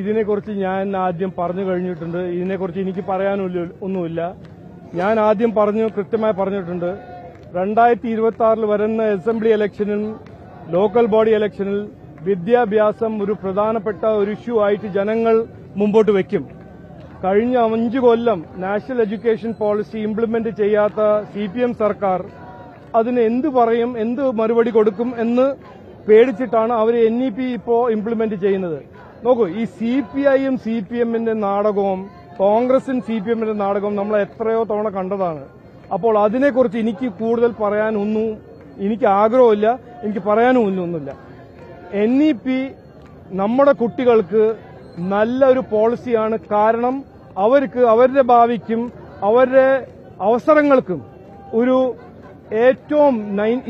ഇതിനെക്കുറിച്ച് ഞാൻ ആദ്യം പറഞ്ഞു കഴിഞ്ഞിട്ടുണ്ട്. ഇതിനെക്കുറിച്ച് എനിക്ക് പറയാനില്ല ഒന്നുമില്ല. ഞാൻ ആദ്യം പറഞ്ഞു കൃത്യമായി പറഞ്ഞിട്ടുണ്ട്. രണ്ടായിരത്തി ഇരുപത്തി ആറിൽ വരുന്ന അസംബ്ലി ഇലക്ഷനും ലോക്കൽ ബോഡി ഇലക്ഷനിൽ വിദ്യാഭ്യാസം ഒരു പ്രധാനപ്പെട്ട ഒരു ഇഷ്യൂ ആയിട്ട് ജനങ്ങൾ മുമ്പോട്ട് വയ്ക്കും കഴിഞ്ഞ അഞ്ച് കൊല്ലം നാഷണൽ എഡ്യൂക്കേഷൻ പോളിസി ഇംപ്ലിമെന്റ് ചെയ്യാത്ത സി പി എം സർക്കാർ അതിന് എന്ത് പറയും എന്ത് മറുപടി കൊടുക്കും എന്ന് പേടിച്ചിട്ടാണ് അവർ എൻ ഇ പി ഇപ്പോ ഇംപ്ലിമെന്റ് ചെയ്യുന്നത്. നോക്കൂ ഈ സി പി ഐയും സി പി എമ്മിന്റെ നാടകവും കോൺഗ്രസും സി പി എമ്മിന്റെ നാടകവും നമ്മൾ എത്രയോ തവണ കണ്ടതാണ്. അപ്പോൾ അതിനെക്കുറിച്ച് എനിക്ക് കൂടുതൽ പറയാനൊന്നും എനിക്ക് ആഗ്രഹമില്ല എനിക്ക് പറയാനും ഒന്നുമില്ല. എൻ ഇ പി നമ്മുടെ കുട്ടികൾക്ക് നല്ലൊരു പോളിസിയാണ് കാരണം അവർക്ക് അവരുടെ ഭാവിക്കും അവരുടെ അവസരങ്ങൾക്കും ഒരു ഏറ്റവും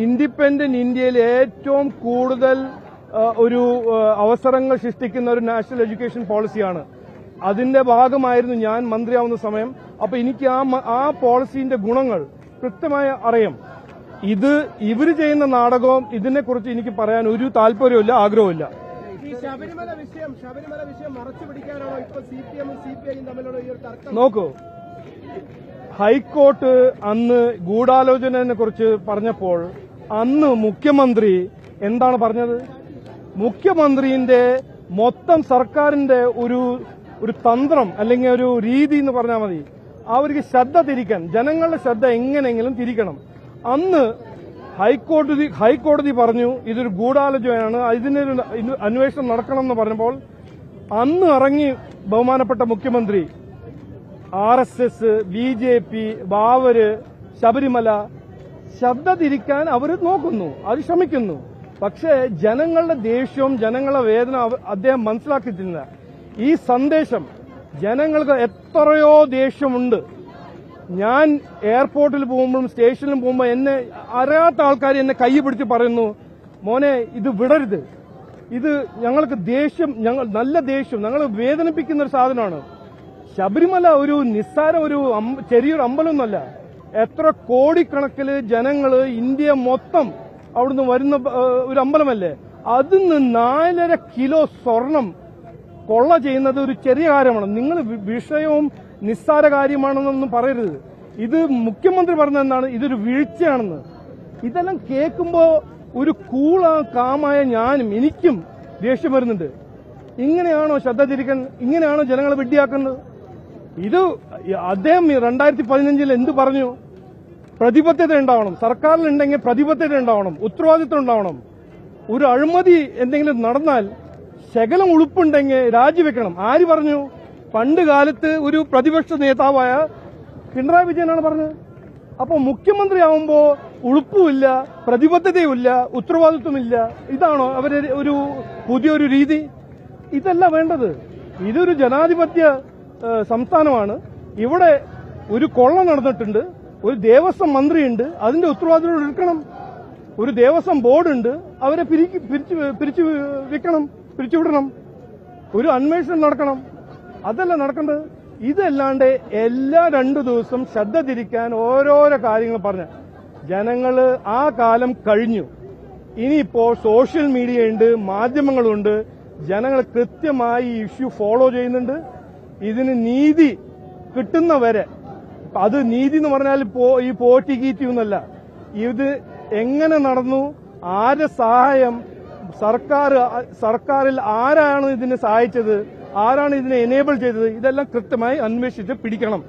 ഇൻഡിപെൻഡന്റ് ഇന്ത്യയിൽ ഏറ്റവും കൂടുതൽ ഒരു അവസരങ്ങൾ സൃഷ്ടിക്കുന്ന ഒരു നാഷണൽ എഡ്യൂക്കേഷൻ പോളിസിയാണ്. അതിന്റെ ഭാഗമായിരുന്നു ഞാൻ മന്ത്രിയാവുന്ന സമയം. അപ്പൊ എനിക്ക് ആ ആ പോളിസിന്റെ ഗുണങ്ങൾ കൃത്യമായി അറിയാം. ഇത് ഇവർ ചെയ്യുന്ന നാടകവും ഇതിനെക്കുറിച്ച് എനിക്ക് പറയാൻ ഒരു താല്പര്യമില്ല ആഗ്രഹമില്ല ശബരിമല വിഷയം ശബരിമല വിഷയം മറച്ചു പിടിക്കാനാണോ ഇപ്പൊ സി പി എമ്മും സി പി ഐയും തമ്മിലുള്ള ഈ ഒരു തർക്കം? നോക്കൂ. ഹൈക്കോർട്ട് അന്ന് ഗൂഢാലോചനയെ കുറിച്ച് പറഞ്ഞപ്പോൾ അന്ന് മുഖ്യമന്ത്രി എന്താണ് പറഞ്ഞത്? മുഖ്യമന്ത്രിന്റെ മൊത്തം സർക്കാരിന്റെ ഒരു ഒരു തന്ത്രം അല്ലെങ്കിൽ ഒരു രീതി എന്ന് പറഞ്ഞാൽ മതി. അവർക്ക് ശ്രദ്ധ തിരിക്കാൻ ജനങ്ങളുടെ ശ്രദ്ധ എങ്ങനെയെങ്കിലും തിരിക്കണം. അന്ന് ഹൈക്കോടതി ഹൈക്കോടതി പറഞ്ഞു ഇതൊരു ഗൂഢാലോചനയാണ് ഇതിനൊരു അന്വേഷണം നടക്കണം എന്ന് പറഞ്ഞപ്പോൾ അന്ന് ഇറങ്ങി ബഹുമാനപ്പെട്ട മുഖ്യമന്ത്രി R S S B J P ബാവര് Sabarimala ശ്രദ്ധ തിരിക്കാൻ അവർ നോക്കുന്നു അത് ശ്രമിക്കുന്നു. പക്ഷേ ജനങ്ങളുടെ ദേഷ്യവും ജനങ്ങളുടെ വേദന അദ്ദേഹം മനസ്സിലാക്കിയിട്ടില്ല. ഈ സന്ദേശം ജനങ്ങൾക്ക് എത്രയോ ദേഷ്യമുണ്ട്. ഞാൻ എയർപോർട്ടിൽ പോകുമ്പോഴും സ്റ്റേഷനിലും പോകുമ്പോൾ എന്നെ അറിയാത്ത ആൾക്കാർ എന്നെ കൈ പിടിച്ച് പറയുന്നു മോനെ ഇത് വിടരുത്. ഇത് ഞങ്ങൾക്ക് ദേഷ്യം ഞങ്ങൾ നല്ല ദേഷ്യം ഞങ്ങൾ വേദനിപ്പിക്കുന്ന ഒരു സാധനമാണ്. ശബരിമല ഒരു നിസ്സാര ഒരു ചെറിയൊരു അമ്പലമൊന്നുമല്ല. എത്ര കോടിക്കണക്കിൽ ജനങ്ങൾ ഇന്ത്യ മൊത്തം അവിടുന്ന് വരുന്ന ഒരു അമ്പലമല്ലേ? അതിൽ നിന്ന് നാലര കിലോ സ്വർണം കൊള്ള ചെയ്യുന്നത് ഒരു ചെറിയ കാര്യമാണ്. നിങ്ങൾ വിഷയവും നിസ്സാര കാര്യമാണെന്നൊന്നും പറയരുത്. ഇത് മുഖ്യമന്ത്രി പറഞ്ഞ എന്താണ് ഇതൊരു വീഴ്ചയാണെന്ന്. ഇതെല്ലാം കേൾക്കുമ്പോൾ ഒരു കൂള കാമായ ഞാനും എനിക്കും ദേഷ്യം വരുന്നുണ്ട്. ഇങ്ങനെയാണോ ശ്രദ്ധ തിരിക്കാൻ ഇങ്ങനെയാണോ ജനങ്ങളെ വെട്ടിയാക്കുന്നത് ഇത് അദ്ദേഹം രണ്ടായിരത്തി പതിനഞ്ചിൽ എന്ത് പറഞ്ഞു? പ്രതിബദ്ധത ഉണ്ടാവണം സർക്കാരിലുണ്ടെങ്കിൽ പ്രതിബദ്ധത ഉണ്ടാവണം ഉത്തരവാദിത്വം ഉണ്ടാവണം ഒരു അഴിമതി എന്തെങ്കിലും നടന്നാൽ ശകലം ഉളുപ്പുണ്ടെങ്കിൽ രാജിവെക്കണം. ആര് പറഞ്ഞു? പണ്ട് കാലത്ത് ഒരു പ്രതിപക്ഷ നേതാവായ പിണറായി വിജയനാണ് പറഞ്ഞത്. അപ്പോൾ മുഖ്യമന്ത്രി ആവുമ്പോ ഉളുപ്പുമില്ല പ്രതിബദ്ധതയുമില്ല ഉത്തരവാദിത്വമില്ല. ഇതാണോ അവർ ഒരു പുതിയൊരു രീതി? ഇതല്ല വേണ്ടത്. ഇതൊരു ജനാധിപത്യ സംസ്ഥാനമാണ്. ഇവിടെ ഒരു കൊള്ള നടന്നിട്ടുണ്ട്. ഒരു ദേവസ്വം മന്ത്രിയുണ്ട് അതിന്റെ ഉത്തരവാദിത്വം എടുക്കണം ഒരു ദേവസ്വം ബോർഡുണ്ട് അവരെ പിരിച്ചു പിരിച്ചു വെക്കണം പിരിച്ചുവിടണം. ഒരു അന്വേഷണം നടക്കണം. അതല്ല നടക്കേണ്ടത്. ഇതല്ലാണ്ട് എല്ലാ രണ്ടു ദിവസം ശ്രദ്ധ തിരിക്കാൻ ഓരോരോ കാര്യങ്ങൾ പറഞ്ഞ. ജനങ്ങൾ ആ കാലം കഴിഞ്ഞു. ഇനിയിപ്പോ സോഷ്യൽ മീഡിയ ഉണ്ട് മാധ്യമങ്ങളുണ്ട്. ജനങ്ങൾ കൃത്യമായി ഇഷ്യൂ ഫോളോ ചെയ്യുന്നുണ്ട്. ഇതിന് നീതി കിട്ടുന്നവരെ അത് നീതി എന്ന് പറഞ്ഞാൽ ഈ പോറ്റി കീറ്റി ഒന്നല്ല ഇത് എങ്ങനെ നടന്നു? ആരുടെ സഹായം? സർക്കാർ സർക്കാരിൽ ആരാണ് ഇതിനെ സഹായിച്ചത്? ആരാണ് ഇതിനെ എനേബിൾ ചെയ്തത്? ഇതെല്ലാം കൃത്യമായി അന്വേഷിച്ച് പിടിക്കണം.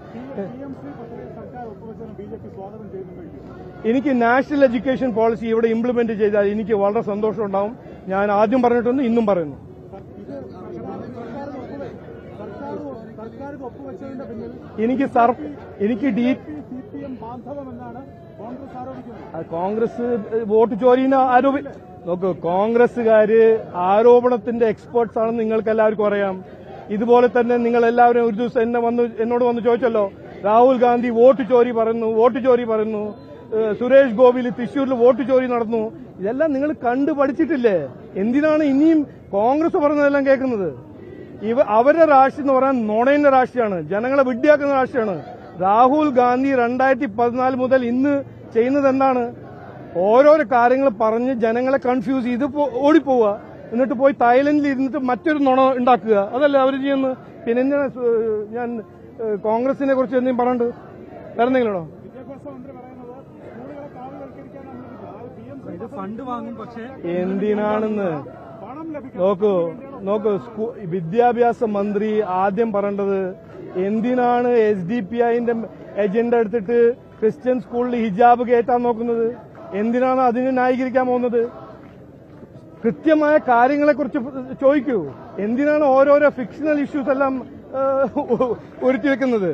എനിക്ക് നാഷണൽ എഡ്യൂക്കേഷൻ പോളിസി ഇവിടെ ഇംപ്ലിമെന്റ് ചെയ്താൽ എനിക്ക് വളരെ സന്തോഷമുണ്ടാവും. ഞാൻ ആദ്യം പറഞ്ഞിട്ടുണ്ട് ഇന്നും പറയുന്നു. എനിക്ക് സർ എനിക്ക് ഡി കോൺഗ്രസ് വോട്ട് ചോരിന്ന് ആരോപി നോക്കൂ കോൺഗ്രസ്സുകാര് ആരോപണത്തിന്റെ എക്സ്പേർട്സ് ആണെന്ന് നിങ്ങൾക്ക് എല്ലാവർക്കും അറിയാം. ഇതുപോലെ തന്നെ നിങ്ങൾ എല്ലാവരും ഒരു ദിവസം എന്നെ വന്ന് എന്നോട് വന്ന് ചോദിച്ചല്ലോ രാഹുൽ ഗാന്ധി വോട്ട് ചോരി പറയുന്നു വോട്ട് ചോരി പറയുന്നു സുരേഷ് ഗോപിയിൽ തൃശൂരിൽ വോട്ട് ചോരി നടന്നു. ഇതെല്ലാം നിങ്ങൾ കണ്ടു പഠിച്ചിട്ടില്ലേ എന്തിനാണ് ഇനിയും കോൺഗ്രസ് പറഞ്ഞതെല്ലാം കേൾക്കുന്നത്? ഇവ അവരുടെ രാഷ്ട്രീയം എന്ന് പറയാൻ നുണയുടെ രാഷ്ട്രീയമാണ് ജനങ്ങളെ വിഡ്ഢിയാക്കുന്ന രാഷ്ട്രീയമാണ് രാഹുൽ ഗാന്ധി രണ്ടായിരത്തി പതിനാല് മുതൽ ഇന്ന് ചെയ്യുന്നത് എന്താണ്? ഓരോരോ കാര്യങ്ങൾ പറഞ്ഞ് ജനങ്ങളെ കൺഫ്യൂസ് ചെയ്ത് ഓടിപ്പോവുക. എന്നിട്ട് പോയി തായ്ലൻഡിൽ ഇരുന്നിട്ട് മറ്റൊരു നുണ ഉണ്ടാക്കുക. അതല്ലേ അവർ ചെയ്യുന്നത്? പിന്നെ ഞാൻ കോൺഗ്രസിനെ കുറിച്ച് എന്തെങ്കിലും പറഞ്ഞിട്ട് വേറെ പക്ഷേ എന്തിനാണെന്ന്? നോക്കൂ നോക്കൂ വിദ്യാഭ്യാസ മന്ത്രി ആദ്യം പറയേണ്ടത് എന്തിനാണ് എസ് ഡി പി ഐന്റെ എജൻഡ എടുത്തിട്ട് ക്രിസ്ത്യൻ സ്കൂളിൽ ഹിജാബ് കയറ്റാൻ നോക്കുന്നത്? എന്തിനാണ് അതിനെ ന്യായീകരിക്കാൻ പോകുന്നത്? കൃത്യമായ കാര്യങ്ങളെക്കുറിച്ച് ചോദിക്കൂ. എന്തിനാണ് ഓരോരോ ഫിക്ഷണൽ ഇഷ്യൂസ് എല്ലാം ഒരുക്കി വെക്കുന്നത്?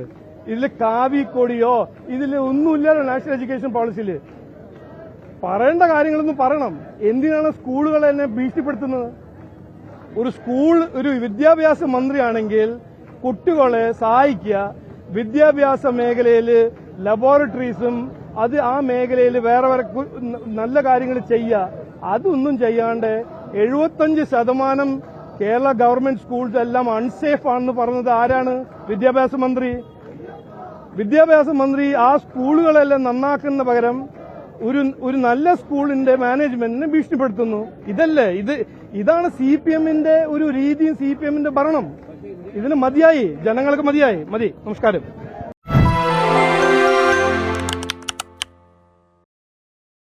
ഇതിൽ കാവിക്കൊടിയോ ഇതിൽ ഒന്നുമില്ലല്ലോ നാഷണൽ എഡ്യൂക്കേഷൻ പോളിസിയിൽ പറയേണ്ട കാര്യങ്ങളൊന്നും പറയണം. എന്തിനാണ് സ്കൂളുകൾ എന്നെ ഭീഷണിപ്പെടുത്തുന്നത്? ഒരു സ്കൂൾ ഒരു വിദ്യാഭ്യാസ മന്ത്രിയാണെങ്കിൽ കുട്ടികളെ സഹായിക്കുക. വിദ്യാഭ്യാസ മേഖലയിൽ ലബോറട്ടറീസും അത് ആ മേഖലയിൽ വേറെ വേറെ നല്ല കാര്യങ്ങൾ ചെയ്യുക. അതൊന്നും ചെയ്യാണ്ട് എഴുപത്തഞ്ച് ശതമാനം കേരള ഗവൺമെന്റ് സ്കൂൾസ് എല്ലാം അൺസേഫ് ആണെന്ന് പറഞ്ഞത് ആരാണ്? വിദ്യാഭ്യാസ മന്ത്രി. വിദ്യാഭ്യാസ മന്ത്രി ആ സ്കൂളുകളെല്ലാം നന്നാക്കുന്ന പകരം ഒരു ഒരു നല്ല സ്കൂളിന്റെ മാനേജ്മെന്റിനെ ഭീഷണിപ്പെടുത്തുന്നു. ഇതല്ലേ? ഇത് ഇതാണ് സി പി എമ്മിന്റെ ഒരു രീതിയും സി പി എമ്മിന്റെ ഭരണം. ഇതിന് മതിയായി. ജനങ്ങൾക്ക് മതിയായി. മതി. നമസ്കാരം.